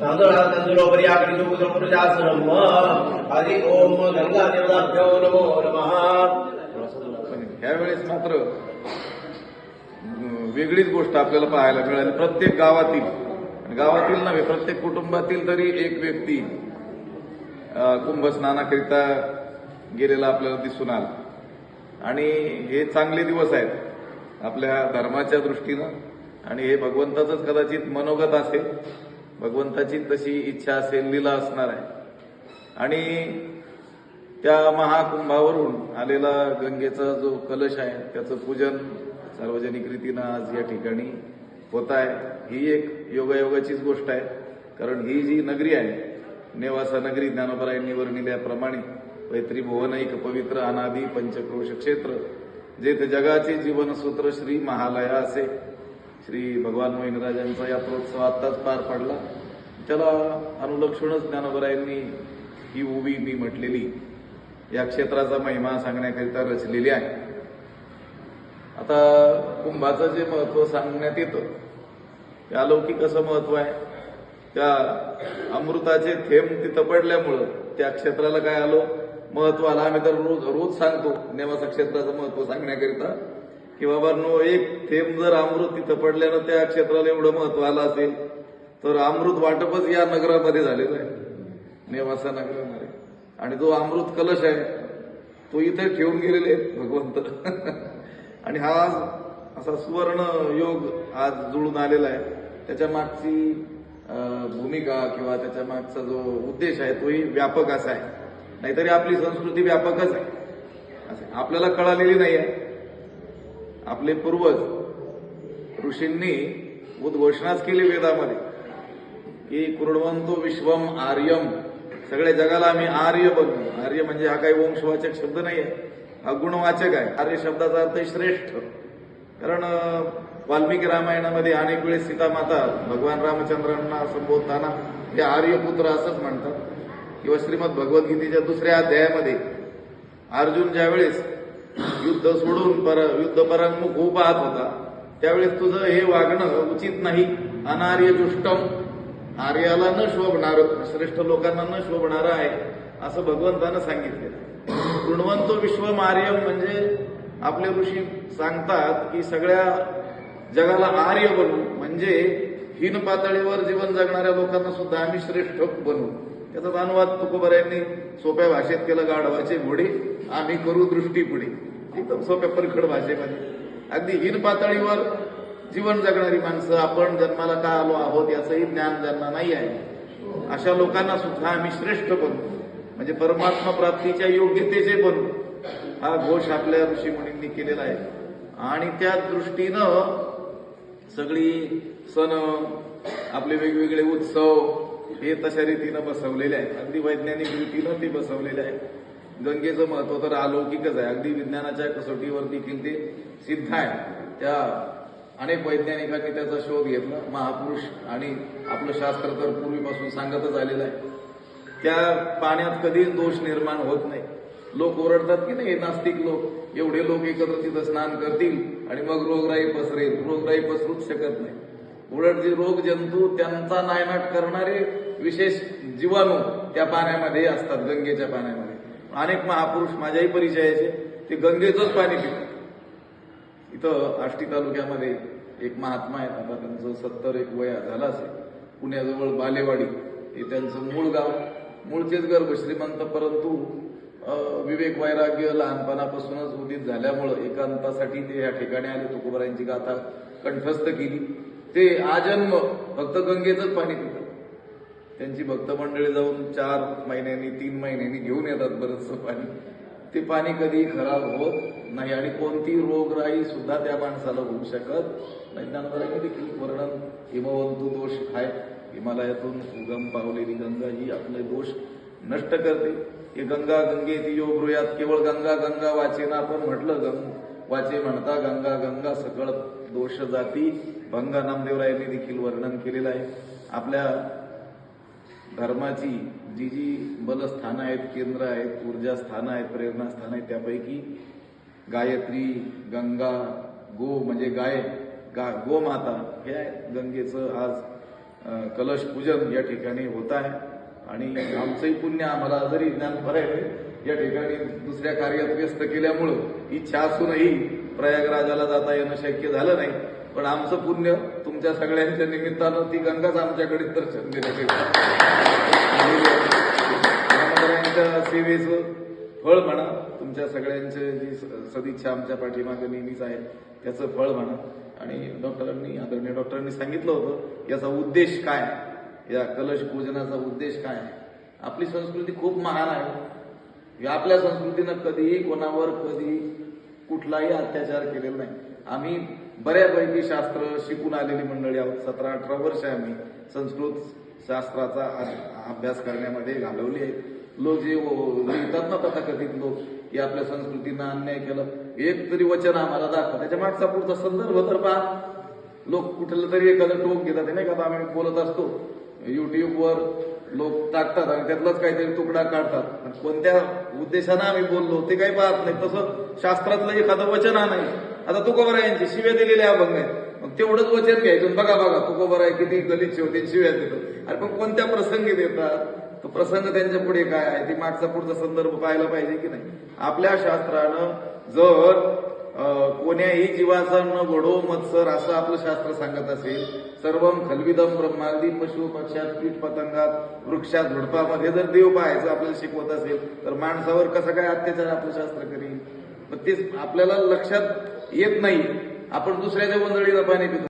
तांदळा तांदूळोपरि आकडे पुरुषासनम हरि ओम गंगा देवदाभ्यो नमो नमः ह्यावेळेस मात्र वेगळीच गोष्ट आपल्याला पाहायला मिळाली. प्रत्येक गावातील गावातील नव्हे प्रत्येक कुटुंबातील तरी एक व्यक्ती कुंभ स्नानाकरिता गेलेला आपल्याला दिसून आला. आणि हे चांगले दिवस आहेत आपल्या धर्माच्या दृष्टीनं. आणि हे भगवंताचंच कदाचित मनोगत असेल भगवंताची तशी इच्छा असेल लीला असणार आहे. आणि त्या महाकुंभावरून आलेला गंगेचा जो कलश आहे त्याचं पूजन सार्वजनिक रीतीनं आज या ठिकाणी होत आहे. ही एक योगायोगाचीच गोष्ट आहे कारण ही जी नगरी आहे नेवासा नगरी ज्ञानोबरायांनी वर्णिल्याप्रमाणे पैत्री भुवनैक पवित्र अनादी पंचक्रोश क्षेत्र जेथे जगाचे जीवनसूत्र श्री महालया असे श्री भगवान मोहिनराजांचा यात्रोत्सव आत्ताच पार पडला. त्याला अनुलक्षणच ज्ञानोबरायांनी ही उभी मी म्हटलेली या क्षेत्राचा महिमा सांगण्याकरिता रचलेली आहे. आता कुंभाचं जे महत्त्व सांगण्यात येतं ते अलौकिक असं महत्त्व आहे. त्या अमृताचे थेंब तिथं पडल्यामुळं त्या क्षेत्राला काय आलो? महत्त्व आला आम्ही तर रोज रोज सांगतो नेवासा क्षेत्राचं महत्त्व सांगण्याकरिता. की बाबा नो एक थेंब जर अमृत तिथं पडल्यानं त्या क्षेत्राला एवढं महत्त्व आलं असेल तर अमृत वाटपच या नगरामध्ये झालेलं आहे. नेवासा नगरामध्ये. आणि जो अमृत कलश आहे तो इथे ठेवून गेलेले आहेत भगवंत. आणि हा असा सुवर्ण योग आज जुळून आलेला आहे. त्याच्या मागची भूमिका किंवा त्याच्या मागचा जो उद्देश आहे तोही व्यापक असा आहे. नाहीतरी आपली संस्कृती व्यापकच आहे. असं आहे. आपल्याला कळालेली नाही आहे. आपले पूर्वज ऋषींनी उद्घोषणाच केली वेदामध्ये की कुरुडवंतो विश्वम आर्यम. सगळ्या जगाला आम्ही आर्य बनवू आर्य म्हणजे हा काही वंशवाचक शब्द नाही आहे हा गुणवाचक आहे. आर्य शब्दाचा अर्थ श्रेष्ठ. कारण वाल्मिकी रामायणामध्ये अनेक वेळेस सीतामाता भगवान रामचंद्रांना संबोधताना हे आर्यपुत्र असंच म्हणतात. किंवा श्रीमद भगवद्गीतेच्या दुसऱ्या अध्यायामध्ये अर्जुन ज्यावेळेस युद्ध सोडून पर युद्ध परांमुख होऊ पाहत होता. त्यावेळेस तुझं हे वागणं उचित नाही. अनार्य दुष्टम आर्याला न शोभणार श्रेष्ठ लोकांना न शोभणारं आहे असं भगवंतानं सांगितलेलं आहे. गुणवंतो विश्वम आर्य म्हणजे आपले ऋषी सांगतात की सगळ्या जगाला आर्य बनू म्हणजे हीन पातळीवर जीवन जगणाऱ्या लोकांना सुद्धा आम्ही श्रेष्ठ बनवू त्याचा अनुवाद तुकोबर यांनी सोप्या भाषेत केलं गाढवाचे घोडे आम्ही करू दृष्टी पुढे एकदम सोप्या परखड भाषेमध्ये. अगदी हीन पातळीवर जीवन जगणारी माणसं आपण जन्माला का आलो आहोत याचंही ज्ञान ज्यांना नाही आहे. अशा लोकांना सुद्धा आम्ही श्रेष्ठ बनू. म्हणजे परमात्मा प्राप्तीच्या योग्यतेचे बनू. हा घोष आपल्या ऋषीमुनींनी केलेला आहे. आणि त्या दृष्टीनं सगळी सण आपले वेगवेगळे उत्सव हे तशा रीतीनं बसवलेले आहेत. अगदी वैज्ञानिक रीतीनं ते बसवलेले आहे गंगेचं महत्त्व तर अलौकिकच आहे. अगदी विज्ञानाच्या कसोटीवर देखील ते सिद्ध आहे. त्या अनेक वैज्ञानिकांनी त्याचा शोध घेतला. महापुरुष आणि आपलं शास्त्र तर पूर्वीपासून सांगतच आलेलं आहे. त्या पाण्यात कधीच दोष निर्माण होत नाही. लोक ओरडतात की नाही नास्तिक लोक. एवढे लोक एकत्र तिथं स्नान करतील आणि मग रोगराई पसरेल. रोगराई पसरूच शकत नाही. उलट जे रोग जंतू त्यांचा नायनाट करणारे विशेष जीवाणू त्या पाण्यामध्ये असतात गंगेच्या पाण्यामध्ये. अनेक महापुरुष माझ्याही परिचयाचे ते गंगेचंच पाणी पितात. इथं आष्टी तालुक्यामध्ये एक महात्मा आहेत आता त्यांचं सत्तर एक वया झाला असेल. पुण्याजवळ बालेवाडी हे त्यांचं मूळ गाव. मूळचेच गर्भ श्रीमंत परंतु विवेक वैराग्य लहानपणापासूनच उदित झाल्यामुळं एकांतासाठी ते या ठिकाणी आले. तुकोबरायांची गाथा कंठस्थ केली. ते आजन्म फक्त गंगेचंच पाणी पितात. त्यांची भक्त मंडळी जाऊन चार महिन्यांनी तीन महिन्यांनी घेऊन येतात बरंचसं पाणी. ते पाणी कधी खराब होत नाही आणि कोणती रोगराई सुद्धा त्या माणसाला होऊ शकत नाही. ज्ञानोबरांनी देखील वर्णन हिमवंतू दोष आहे हिमालयातून उगम पावलेली गंगा ही आपले दोष नष्ट करते. हे गंगा गंगे ती योग ब्रुयात केवळ गंगा गंगा वाचेना आपण म्हटलं गंग वाचे म्हणता गंगा गंगा सकळ दोष जाती. भंगा नामदेवरायांनी देखील वर्णन केलेलं आहे. आपल्या धर्माची जी जी बलस्थानं आहेत केंद्र आहेत ऊर्जा स्थानं आहेत प्रेरणास्थानं आहेत त्यापैकी गायत्री गंगा गो म्हणजे गाय गा गोमाता हे आहे गंगेचं आज कलश पूजन या ठिकाणी होत आहे. आणि आमचंही पुण्य आम्हाला जरी ज्ञान आहे. या ठिकाणी दुसऱ्या कार्यात व्यस्त केल्यामुळं इच्छा असूनही प्रयागराजाला जाता येणं शक्य झालं नाही. पण आमचं पुण्य तुमच्या सगळ्यांच्या निमित्तानं ती गंगाच आमच्याकडे दर्शन देण्याचे सेवेचं फळ म्हणा तुमच्या सगळ्यांचे जी स- सदिच्छा आमच्या पाठीमागे नेहमीच आहे त्याचं फळ म्हणा. आणि डॉक्टरांनी आदरणीय डॉक्टरांनी सांगितलं होतं याचा उद्देश काय? या कलश पूजनाचा उद्देश काय आहे? आपली संस्कृती खूप महान आहे. या आपल्या संस्कृतीनं कधीही कोणावर कधी कुठलाही अत्याचार केलेला नाही. आम्ही बऱ्यापैकी शास्त्र शिकून आलेली मंडळी आहोत. सतरा अठरा वर्ष आम्ही संस्कृत शास्त्राचा अभ्यास करण्यामध्ये घालवली आहे. लोक जे लिहितात ना तथाकथित लोक की आपल्या संस्कृतीनं अन्याय केलं. एक तरी वचन आम्हाला दाखवा. त्याच्या मागचा पुढचा संदर्भ तर पहा. लोक कुठलं तरी एखादं टोक घेतात. नाही का आता आम्ही बोलत असतो युट्यूबवर लोक टाकतात आणि त्यातलाच काहीतरी तुकडा काढतात. आणि कोणत्या उद्देशानं आम्ही बोललो ते काही पाहत नाही. तसं शास्त्रातलं एखादं वचन नाही आता तुकोबरा यांची शिव्या दिलेल्या अभंग आहेत. मग तेवढंच वचन घ्यायचं बघा बघा तुकोबरा आहे किती गलित शेवटी शिव्या देतात. अरे पण कोणत्या प्रसंगी देतात? तो प्रसंग त्यांच्या पुढे काय आहे? ती मागचा पुढचा संदर्भ पाहायला पाहिजे की नाही? आपल्या शास्त्रानं जर कोण्याही जीवाचा न घडो मत्सर असं आपलं शास्त्र सांगत असेल सर्व खलविदम ब्रह्मादी पशु पक्षात पीठ पतंगात वृक्षात झुडपामध्ये जर देव पाहायचं आपल्याला शिकवत असेल तर माणसावर कसा काय अत्याचार आपलं शास्त्र करील मग तेच आपल्याला लक्षात येत नाही. आपण दुसऱ्याच्या गोंधळीला पाणी पितो.